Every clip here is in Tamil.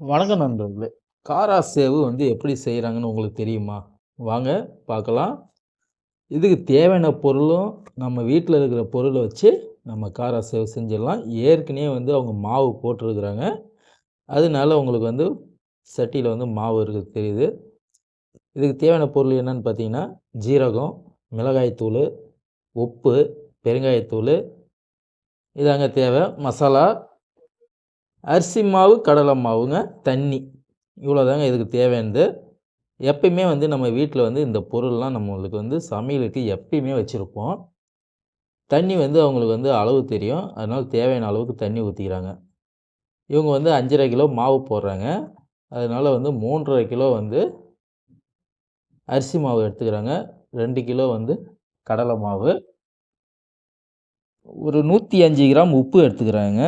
வணக்கம் நண்பர்களே! காரா சேவு வந்து எப்படி செய்கிறாங்கன்னு உங்களுக்கு தெரியுமா? வாங்க பார்க்கலாம். இதுக்கு தேவையான பொருளும், நம்ம வீட்டில் இருக்கிற பொருளை வச்சு நம்ம காரா சேவு செஞ்சிடலாம். ஏற்கனவே வந்து அவங்க மாவு போட்டிருக்கிறாங்க. அதனால உங்களுக்கு வந்து சட்டியில் வந்து மாவு இருக்கிறது தெரியுது. இதுக்கு தேவையான பொருள் என்னன்னு பார்த்தீங்கன்னா, ஜீரகம், மிளகாய் தூளு, உப்பு, பெருங்காயத்தூள் இதாங்க தேவை. மசாலா, அரிசி மாவு, கடலை மாவுங்க, தண்ணி. இவ்வளோதாங்க இதுக்கு தேவையானது. எப்பயுமே வந்து நம்ம வீட்டில் வந்து இந்த பொருள்லாம் நம்மளுக்கு வந்து சமையலுக்கு எப்பயுமே வச்சுருப்போம் தண்ணி வந்து அவங்களுக்கு வந்து அளவு தெரியும். அதனால் தேவையான அளவுக்கு தண்ணி ஊற்றிக்கிறாங்க இவங்க வந்து 5 1/2 கிலோ மாவு போடுறாங்க. அதனால் வந்து 3 1/2 கிலோ வந்து அரிசி மாவு எடுத்துக்கிறாங்க. ரெண்டு கிலோ வந்து கடலை மாவு. ஒரு 105 கிராம் உப்பு எடுத்துக்கிறாங்க.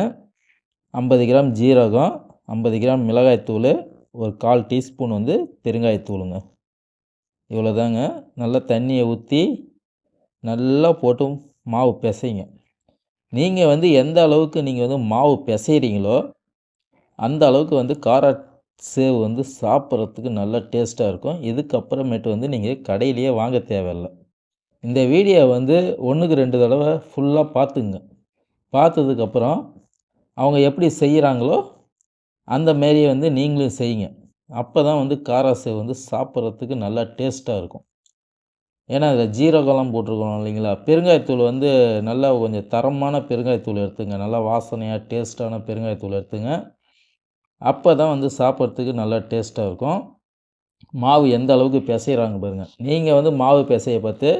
50 கிராம் ஜீரகம், 50 கிராம் மிளகாய்த்தூள் ஒரு 1/4 டீஸ்பூன் வந்து பெருங்காயத்தூளுங்க. இவ்வளோதாங்க. நல்லா தண்ணியை ஊற்றி நல்லா போட்டு மாவு பிசைங்க நீங்கள் வந்து எந்த அளவுக்கு நீங்கள் வந்து மாவு பிசைகிறீங்களோ அந்த அளவுக்கு வந்து காரா சேவ் வந்து சாப்பிட்றதுக்கு நல்லா டேஸ்ட்டாக இருக்கும். இதுக்கப்புறமேட்டு வந்து நீங்கள் கடையிலேயே வாங்க தேவையில்ல. இந்த வீடியோ வந்து ஒன்றுக்கு ரெண்டு தடவை ஃபுல்லாக பார்த்துங்க. பார்த்ததுக்கப்புறம், அவங்க எப்படி செய்கிறாங்களோ அந்த மாரியே வந்து நீங்களும் செய்யுங்க. அப்போ தான் வந்து காராசேவ் வந்து சாப்பிட்றதுக்கு நல்லா டேஸ்ட்டாக இருக்கும். ஏன்னா, அதில் ஜீரகம்லாம் போட்டிருக்கணும் இல்லைங்களா? பெருங்காயத்தூள் வந்து நல்லா கொஞ்சம் தரமான பெருங்காயத்தூள் எடுத்துங்க. நல்லா வாசனையாக டேஸ்ட்டான பெருங்காயத்தூள் எடுத்துங்க. அப்போ தான் வந்து சாப்பிட்றதுக்கு நல்லா டேஸ்ட்டாக இருக்கும். மாவு எந்த அளவுக்கு பிசைகிறாங்க பாருங்கள் நீங்கள் வந்து மாவு பிசைய பார்த்து,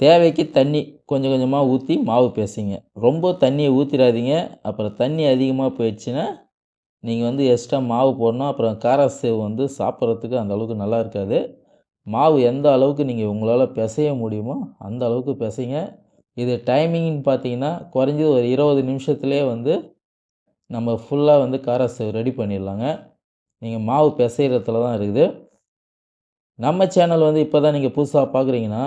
தேவைக்கு தண்ணி கொஞ்சம் கொஞ்சமாக ஊற்றி மாவு பேசுங்க ரொம்ப தண்ணியை ஊற்றிடாதீங்க அப்புறம் தண்ணி அதிகமாக போயிடுச்சுன்னா, நீங்கள் வந்து எக்ஸ்ட்ரா மாவு போடணும். அப்புறம் காரா சேவு வந்து சாப்பிட்றதுக்கு அந்த அளவுக்கு நல்லா இருக்காது. மாவு எந்த அளவுக்கு நீங்கள் உங்களால் பிசைய முடியுமோ, அந்த அளவுக்கு பிசைங்க இது டைமிங்னு பார்த்தீங்கன்னா, குறைஞ்சது ஒரு இருபது நிமிஷத்துலேயே வந்து நம்ம ஃபுல்லாக வந்து கார சேவு ரெடி பண்ணிடலாங்க. நீங்கள் மாவு பிசைகிறதுல தான் இருக்குது. நம்ம சேனல் வந்து இப்போ தான் நீங்கள் புதுசாக பார்க்குறீங்கன்னா,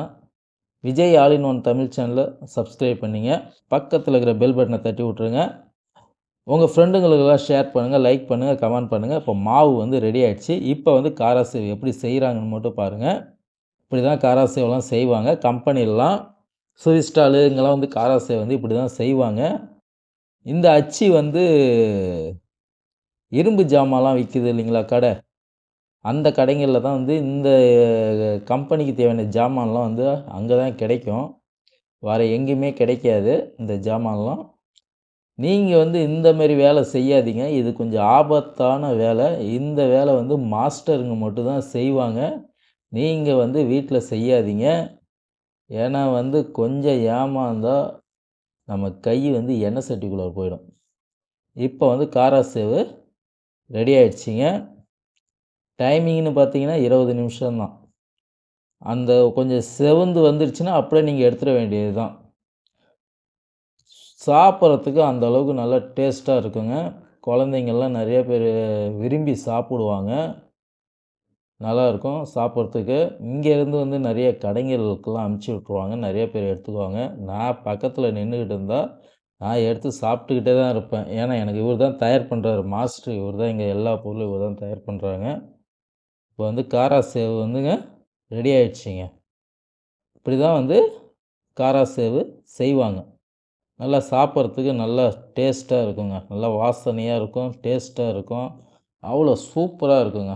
Vijay all in one Tamil சேனலை சப்ஸ்கிரைப் பண்ணிங்க பக்கத்தில் இருக்கிற பெல் பட்டனை தட்டி விட்ருங்க உங்கள் ஃப்ரெண்டுங்களுக்கெல்லாம் ஷேர் பண்ணுங்கள் லைக் பண்ணுங்கள் கமெண்ட் பண்ணுங்கள் இப்போ மாவு வந்து ரெடி ஆகிடுச்சு இப்போ வந்து காராசேவ் எப்படி செய்கிறாங்கன்னு மட்டும் பாருங்க. இப்படி தான் காரா செய்வாங்க. கம்பெனிலலாம், சுவி ஸ்டாலு வந்து காராசேவ் வந்து இப்படி தான் செய்வாங்க. இந்த அச்சு வந்து இரும்பு ஜாமான்லாம் விற்கிது இல்லைங்களா கடை. அந்த கடைங்களில் தான் வந்து இந்த கம்பெனிக்கு தேவையான ஜாமான்லாம் வந்து அங்கே தான் கிடைக்கும். வேறு எங்கேயுமே கிடைக்காது இந்த ஜாமான்லாம். நீங்கள் வந்து இந்தமாரி வேலை செய்யாதீங்க. இது கொஞ்சம் ஆபத்தான வேலை. இந்த வேலை வந்து மாஸ்டருங்க மட்டும் தான் செய்வாங்க. நீங்கள் வந்து வீட்டில் செய்யாதீங்க. ஏன்னா வந்து கொஞ்சம் ஏமாந்தால் நம்ம கை வந்து எண்ணெய் சட்டிக்குள்ளே போயிடும். இப்போ வந்து காரா சேவு ரெடி ஆயிடுச்சுங்க. டைமிங்னு பார்த்தீங்கன்னா, 20 நிமிஷம் தான். அந்த கொஞ்சம் செவந்து வந்துருச்சுன்னா, அப்படியே நீங்கள் எடுத்துட வேண்டியது தான். சாப்பிட்றதுக்கு அந்த அளவுக்கு நல்லா டேஸ்ட்டாக இருக்குங்க. குழந்தைங்கள்லாம் நிறைய பேர் விரும்பி சாப்பிடுவாங்க. நல்லாயிருக்கும் சாப்பிட்றதுக்கு. இங்கேருந்து வந்து நிறைய கடைங்களுக்கெல்லாம் அமுச்சு விட்ருவாங்க நிறைய பேர் எடுத்துக்குவாங்க. நான் பக்கத்தில் நின்றுக்கிட்டு இருந்தால் நான் எடுத்து சாப்பிட்டுக்கிட்டே தான் இருப்பேன். ஏன்னா, எனக்கு இவர் தான் தயார் பண்ணுறாரு மாஸ்டர் இவர் தான் இங்கே எல்லா பொருளும் இவர் தான் தயார் பண்ணுறாங்க இப்போ வந்து காரா சேவு வந்துங்க ரெடி ஆயிடுச்சுங்க. இப்படி தான் வந்து காரா சேவு செய்வாங்க. நல்லா சாப்பிட்றதுக்கு நல்லா டேஸ்ட்டாக இருக்குங்க. நல்லா வாசனையாக இருக்கும், டேஸ்ட்டாக இருக்கும். அவ்வளோ சூப்பராக இருக்குங்க.